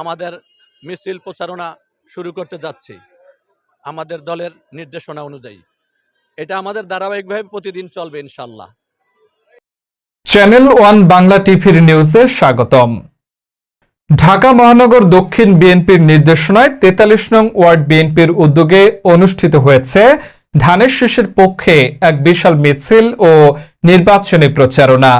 আমাদের মিছিল প্রচারণা শুরু করতে যাচ্ছি। আমাদের দলের নির্দেশনা অনুযায়ী। এটা আমাদের ধারাবাহিকভাবে প্রতিদিন চলবে ইনশাল্লাহ চ্যানেল ওয়ান বাংলা টিভির নিউজে স্বাগতম। ঢাকা মহানগর দক্ষিণ বিএনপির নির্দেশনায় তেতাল্লিশ নং ওয়ার্ড বিএনপির উদ্যোগে অনুষ্ঠিত হয়েছে ধানের শীষের পক্ষে এক বিশাল মিছিল ও নির্বাচনী প্রচারণা।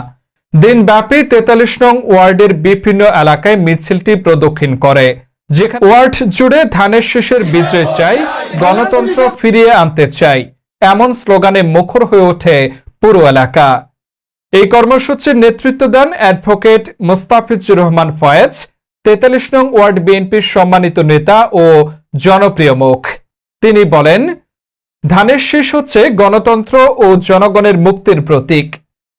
দিনব্যাপী তেতাল্লিশ নং ওয়ার্ডের বিভিন্ন এলাকায় মিছিলটি প্রদক্ষিণ করে। যেখানে ওয়ার্ড জুড়ে ধানের শেষের বিজয় চাই, গণতন্ত্র ফিরিয়ে আনতে চাই, এমন স্লোগানে মুখর হয়ে ওঠে পুরো এলাকা। এই কর্মসূচির নেতৃত্ব দেন অ্যাডভোকেট মোস্তাফিজুর রহমান ফয়েজ, তেতাল্লিশ নং ওয়ার্ড বিএনপির সম্মানিত নেতা ও জনপ্রিয় মুখ। তিনি বলেন, ধানের শীষ হচ্ছে গণতন্ত্র ও জনগণের মুক্তির প্রতীক।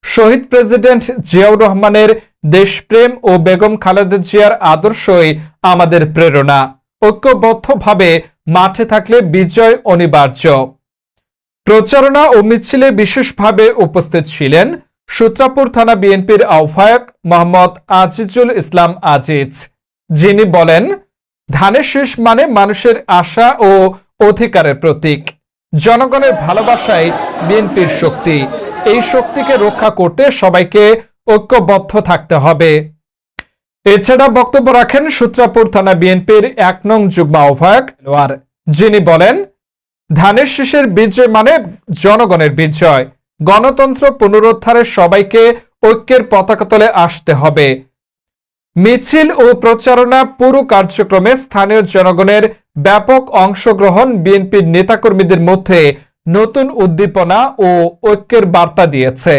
শহীদ প্রেসিডেন্ট জিয়াউর রহমানের দেশপ্রেম ও বেগম খালেদা জিয়ার আদর্শই আমাদের প্রেরণা। ঐক্যবদ্ধভাবে মাঠে থাকলে বিজয় অনিবার্য। প্রচারণা ও মিছিলে বিশেষভাবে উপস্থিত ছিলেন সূত্রাপুর থানা বিএনপির আহ্বায়ক মোহাম্মদ আজিজুল ইসলাম আজিজ। যিনি বলেন, ধানের শেষ মানে মানুষের আশা ও অধিকারের প্রতীক। জনগণের ভালোবাসাই বিএনপির শক্তি। এই শক্তিকে রক্ষা করতে সবাইকে ঐক্যবদ্ধ থাকতে হবে। এছাড়া বক্তব্য রাখেন সূত্রাপুর থানা বিএনপির এক নং যুগ্ম আহ্বায়ক যিনি বলেন, ধানের শীষের বিজয় মানে জনগণের বিজয়। গণতন্ত্র পুনরুদ্ধারে সবাইকে ঐক্যের পতাকা তলে আসতে হবে। মিছিল ও প্রচারণা পুরো কার্যক্রমে স্থানীয় জনগণের ব্যাপক অংশগ্রহণ বিএনপির নেতাকর্মীদের মধ্যে নতুন উদ্দীপনা ও ঐক্যের বার্তা দিয়েছে।